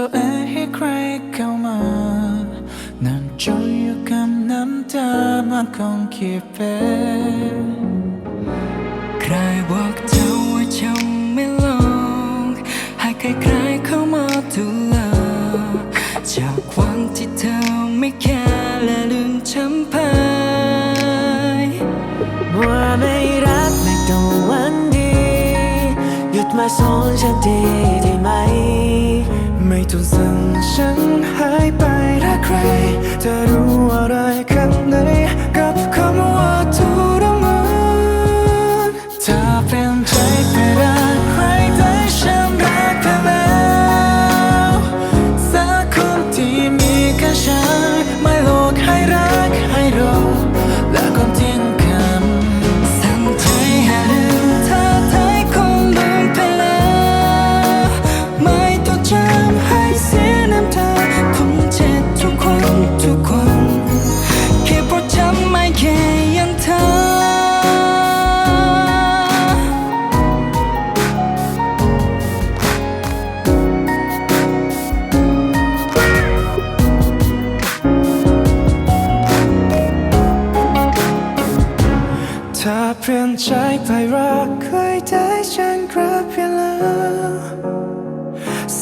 ตัวเองให้ใครเข้ามา นั่นจนอยู่กับน้ำตามันคงคิดเป็นใครบอกเจ้าว่าฉันไม่ลงให้ใครๆเข้ามาดูแลจากวันที่เธอไม่แค่และลืมฉันไปว่าไม่รักไม่ต้องวันดี หยุดมาสอนฉันที ไหมไม่ต้องสั่งฉันหายไปถ้าใครเธอรู้ว่า ปลี่ยนใจไปรักใครได้ฉันกลับไปแล้ว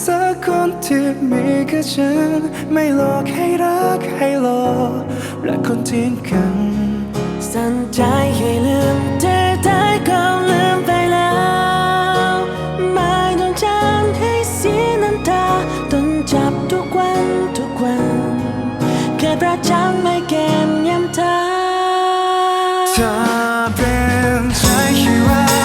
สักคนที่มีแค่ฉันไม่หลอกให้รักให้หลอกและคนทิ้งกันสั่นใจให้ลืมเธอได้ก็ลืมไปแล้วไม่ต้องจำให้เสียน้ำตาต้องจับทุกวันทุกวันแค่ประจำไม่เก็บย้ำเธอ you out.